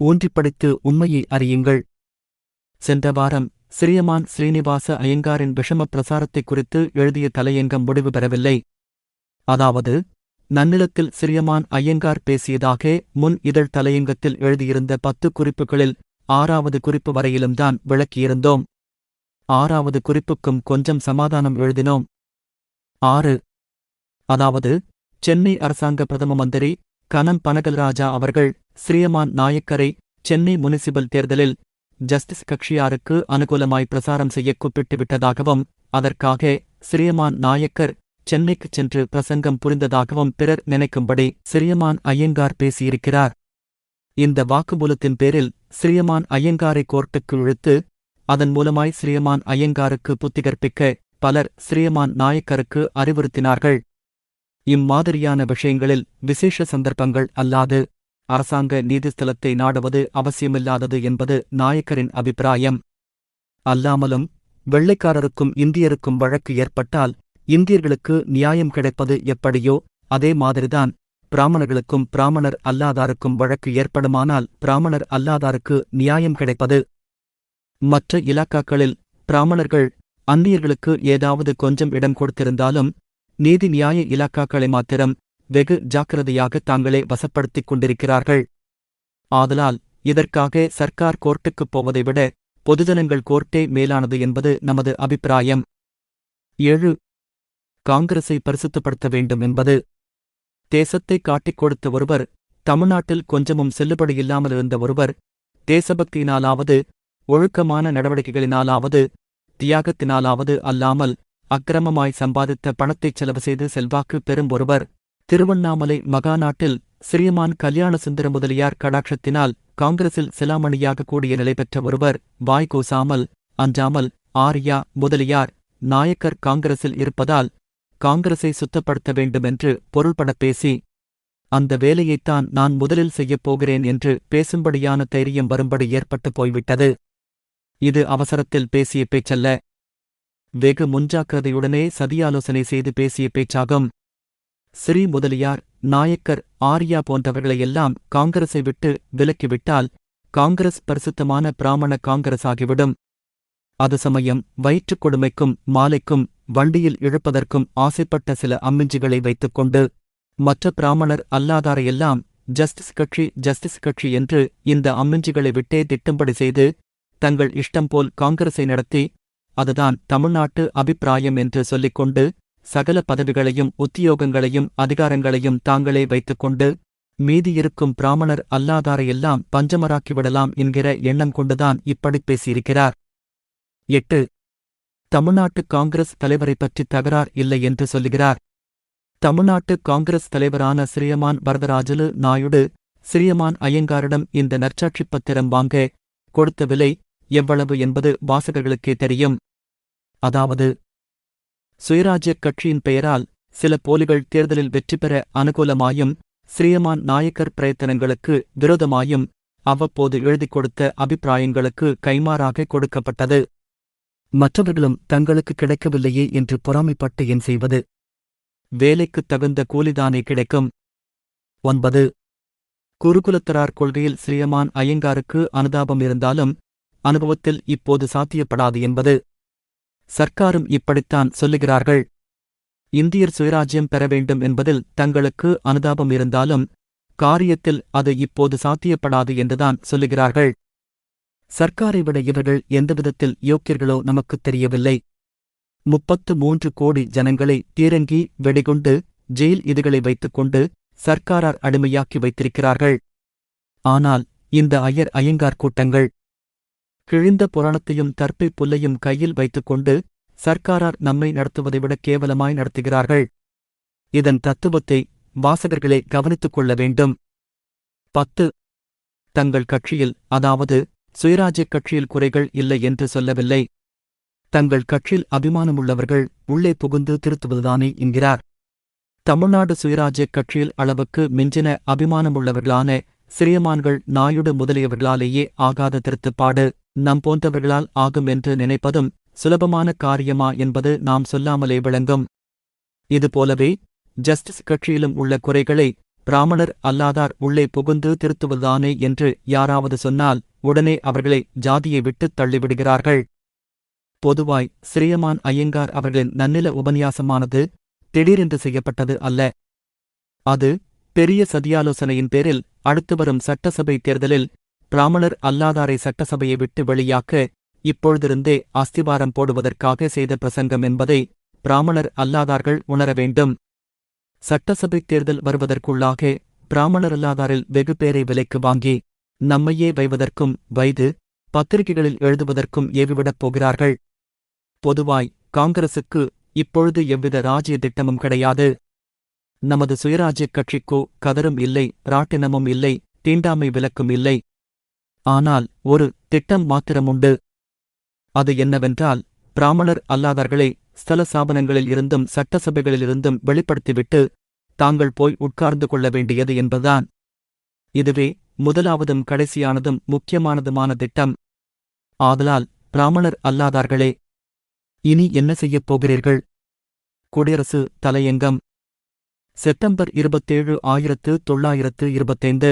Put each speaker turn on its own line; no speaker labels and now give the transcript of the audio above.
ஊன்றிப்படைத்து உண்மையை அறியுங்கள். சென்ற வாரம் சிறியமான் ஸ்ரீனிவாச ஐயங்காரின் விஷம பிரசாரத்தை குறித்து எழுதிய தலையங்கம் முடிவு பெறவில்லை. அதாவது நன்னிலத்தில் சிறியமான் ஐயங்கார் பேசியதாக முன் இதழ் தலையங்கத்தில் எழுதியிருந்த பத்து குறிப்புகளில் ஆறாவது குறிப்பு வரையிலும் தான் விளக்கியிருந்தோம். ஆறாவது குறிப்புக்கும் கொஞ்சம் சமாதானம் எழுதினோம். ஆறு. அதாவது சென்னை அரசாங்க பிரதம மந்திரி கனம் பனகல்ராஜா அவர்கள் ஸ்ரீயமான் நாயக்கரை சென்னை முனிசிபல் தேர்தலில் ஜஸ்டிஸ் கட்சியாருக்கு அனுகூலமாய் பிரசாரம் செய்ய கூப்பிட்டு விட்டதாகவும் அதற்காக ஸ்ரீயமான் நாயக்கர் சென்னைக்குச் சென்று பிரசங்கம் புரிந்ததாகவும் பிறர் நினைக்கும்படி சிறியமான் ஐயங்கார் பேசியிருக்கிறார். இந்த வாக்குமூலத்தின் பேரில் ஸ்ரீயமான் ஐயங்காரை கோர்ட்டுக்கு இழுத்து அதன் மூலமாய் ஸ்ரீயமான் ஐயங்காருக்கு புத்தி கற்பிக்க பலர் ஸ்ரீயமான் நாயக்கருக்கு அறிவுறுத்தினார்கள். இம்மாதிரியான விஷயங்களில் விசேஷ சந்தர்ப்பங்கள் அல்லாது அரசாங்க நீதிஸ்தலத்தை நாடுவது அவசியமில்லாதது என்பது நாயக்கரின் அபிப்பிராயம். அல்லாமலும் வெள்ளைக்காரருக்கும் இந்தியருக்கும் வழக்கு ஏற்பட்டால் இந்தியர்களுக்கு நியாயம் கிடைப்பது எப்படியோ அதே மாதிரிதான். பிராமணர்களுக்கும் பிராமணர் அல்லாதாருக்கும் வழக்கு ஏற்படுமானால் பிராமணர் அல்லாதாருக்கு நியாயம் கிடைப்பது. மற்ற இலாக்காக்களில் பிராமணர்கள் அந்நியர்களுக்கு ஏதாவது கொஞ்சம் இடம் கொடுத்திருந்தாலும் நீதி நியாய இலாக்காக்களை மாத்திரம் வெகு ஜாக்கிரதையாக தாங்களே வசப்படுத்திக் கொண்டிருக்கிறார்கள். ஆதலால் இதற்காக சர்க்கார் கோர்ட்டுக்குப் போவதை விட பொதுஜனங்கள் கோர்ட்டே மேலானது என்பது நமது அபிப்பிராயம். ஏழு. காங்கிரஸை பரிசுத்தப்படுத்த வேண்டும் என்பது. தேசத்தை காட்டிக் கொடுத்த ஒருவர் தமிழ்நாட்டில் கொஞ்சமும் செல்லுபடியில்லாமல் இருந்த ஒருவர் தேசபக்தியினாலாவது ஒழுக்கமான நடவடிக்கைகளினாலாவது தியாகத்தினாலாவது அல்லாமல் அக்கிரமமாய் சம்பாதித்த பணத்தைச் செலவு செய்து செல்வாக்கு பெறும் ஒருவர். திருவண்ணாமலை மகாநாட்டில் சிறியமான் கல்யாண சுந்தர முதலியார் கடாட்சத்தினால் காங்கிரசில் சிலாமணியாக கூடிய நிலை பெற்ற ஒருவர் வாய் கூசாமல் அஞ்சாமல் ஆரியா முதலியார் நாயக்கர் காங்கிரசில் இருப்பதால் காங்கிரஸை சுத்தப்படுத்த வேண்டுமென்று பொருள்படப் பேசி அந்த வேலையைத்தான் நான் முதலில் செய்யப் போகிறேன் என்று பேசும்படியான தைரியம் வரும்படி ஏற்பட்டு போய்விட்டது. இது அவசரத்தில் பேசிய பேச்சல்ல. வெகு முன்ஜாக்கிரதையுடனே சதியாலோசனை செய்து பேசிய பேச்சாகும். ஸ்ரீ முதலியார் நாயக்கர் ஆர்யா போன்றவர்களையெல்லாம் காங்கிரஸை விட்டு விலக்கிவிட்டால் காங்கிரஸ் பரிசுத்தமான பிராமண காங்கிரஸ் ஆகிவிடும் அது சமயம் வயிற்றுக் கொடுமைக்கும் மாலைக்கும் வண்டியில் இழுப்பதற்கும் ஆசைப்பட்ட சில அம்மிஞ்சிகளை வைத்துக்கொண்டு மற்ற பிராமணர் அல்லாதாரையெல்லாம் ஜஸ்டிஸ் கட்சி ஜஸ்டிஸ் கட்சி என்று இந்த அம்மிஞ்சிகளை விட்டே திட்டும்படி செய்து தங்கள் இஷ்டம் போல் காங்கிரஸை நடத்தி அதுதான் தமிழ்நாட்டு அபிப்பிராயம் என்று சொல்லிக்கொண்டு சகல பதவிகளையும் உத்தியோகங்களையும் அதிகாரங்களையும் தாங்களே வைத்துக்கொண்டு மீதியிருக்கும் பிராமணர் அல்லாதாரையெல்லாம் பஞ்சமராக்கிவிடலாம் என்கிற எண்ணம் கொண்டுதான் இப்படிப் பேசியிருக்கிறார். எட்டு. தமிழ்நாட்டு காங்கிரஸ் தலைவரைப் பற்றி தகரார் இல்லை என்று சொல்லுகிறார். தமிழ்நாட்டு காங்கிரஸ் தலைவரான சிறியமான் வரதராஜலு நாயுடு சிறியமான் ஐயங்காரிடம் இந்த நற்சாட்சிப் பத்திரம் வாங்க கொடுத்த விலை எவ்வளவு என்பது வாசகர்களுக்கே தெரியும். அதாவது சுயராஜ்யக் கட்சியின் பெயரால் சில போலிகள் தேர்தலில் வெற்றி பெற அனுகூலமாயும் ஸ்ரீயமான் நாயக்கர் பிரயத்தனங்களுக்கு விரோதமாயும் அவ்வப்போது எழுதிக் கொடுத்த அபிப்பிராயங்களுக்கு கைமாறாக கொடுக்கப்பட்டது. மற்றவர்களும் தங்களுக்கு கிடைக்கவில்லையே என்று பொறாமைப்பட்டு என் செய்வது. வேலைக்குத் தகுந்த கூலிதானே கிடைக்கும். ஒன்பது. குருகுலத்தரார் கொள்கையில் ஸ்ரீயமான் ஐயங்காருக்கு அனுதாபம் இருந்தாலும் அனுபவத்தில் இப்போது சாத்தியப்படாது என்பது. சர்க்காரும் இப்படித்தான் சொல்லுகிறார்கள். இந்தியர் சுயராஜ்யம் பெற வேண்டும் என்பதில் தங்களுக்கு அனுதாபம் இருந்தாலும் காரியத்தில் அது இப்போது சாத்தியப்படாது என்றுதான் சொல்லுகிறார்கள். சர்க்காரை விட இவர்கள் எந்தவிதத்தில் யோக்கியர்களோ நமக்குத் தெரியவில்லை. முப்பத்து மூன்று கோடி ஜனங்களை தீரங்கி வெடிகுண்டு ஜெயில் இதுகளை வைத்துக்கொண்டு சர்க்காரார் அடிமையாக்கி வைத்திருக்கிறார்கள். ஆனால் இந்த அயர் ஐயங்கார் கூட்டங்கள் கிழிந்த புராணத்தையும் தற்பை புல்லையும் கையில் வைத்துக்கொண்டு சர்க்காரார் நம்மை நடத்துவதை விட கேவலமாய் நடத்துகிறார்கள். இதன் தத்துவத்தை வாசகர்களே கவனித்துக் கொள்ள வேண்டும். பத்து. தங்கள் கட்சியில் அதாவது சுயராஜ்யக் கட்சியில் குறைகள் இல்லை என்று சொல்லவில்லை. தங்கள் கட்சியில் அபிமானமுள்ளவர்கள் உள்ளே புகுந்து திருத்துவதுதானே என்கிறார். தமிழ்நாடு சுயராஜ்யக் கட்சியில் அளவுக்கு மிஞ்சின அபிமானமுள்ளவர்களான சிறியமான்கள் நாயுடு முதலியவர்களாலேயே ஆகாத திருத்துப்பாடு. நம் போன்றவர்களால் ஆகும் என்று நினைப்பதும் சுலபமான காரியமா என்பது நாம் சொல்லாமலே விளங்கும். இதுபோலவே ஜஸ்டிஸ் கட்சியிலும் உள்ள குறைகளை பிராமணர் அல்லாதார் உள்ளே புகுந்து திருத்துவதுதானே என்று யாராவது சொன்னால் உடனே அவர்களை ஜாதியை விட்டுத் தள்ளிவிடுகிறார்கள். பொதுவாய் சிறியமான் ஐயங்கார் அவர்களின் நன்னில உபன்யாசமானது திடீரென்று செய்யப்பட்டது அல்ல. அது பெரிய சதியாலோசனையின் பேரில் அடுத்து வரும் சட்டசபை தேர்தலில் பிராமணர் அல்லாதாரை சட்டசபையை விட்டு வெளியாக்க இப்பொழுதிருந்தே அஸ்திவாரம் போடுவதற்காக செய்த பிரசங்கம் என்பதை பிராமணர் அல்லாதார்கள் உணர வேண்டும். சட்டசபை தேர்தல் வருவதற்குள்ளாக பிராமணர் அல்லாதாரில் வெகு பேரை விலைக்கு வாங்கி நம்மையே வைவதற்கும் வைது பத்திரிகைகளில் எழுதுவதற்கும் ஏவிவிடப் போகிறார்கள். பொதுவாய் காங்கிரசுக்கு இப்பொழுது எவ்வித ராஜ்ய திட்டமும் கிடையாது. நமது சுயராஜ்யக் கட்சிக்கோ கதரும் இல்லை ராட்டினமும் இல்லை தீண்டாமை விலக்கும் இல்லை. ஆனால் ஒரு திட்டம் மாத்திரமுண்டு. அது என்னவென்றால் பிராமணர் அல்லாதார்களை ஸ்தல சாபனங்களில் இருந்தும் சட்டசபைகளிலிருந்தும் வெளிப்படுத்திவிட்டு தாங்கள் போய் உட்கார்ந்து கொள்ள வேண்டியது என்பதுதான். இதுவே முதலாவதும் கடைசியானதும் முக்கியமானதுமான திட்டம். ஆதலால் பிராமணர் அல்லாதார்களே இனி என்ன செய்யப் போகிறீர்கள்? குடியரசு தலையங்கம். செப்டம்பர் இருபத்தேழு ஆயிரத்து தொள்ளாயிரத்து இருபத்தைந்து.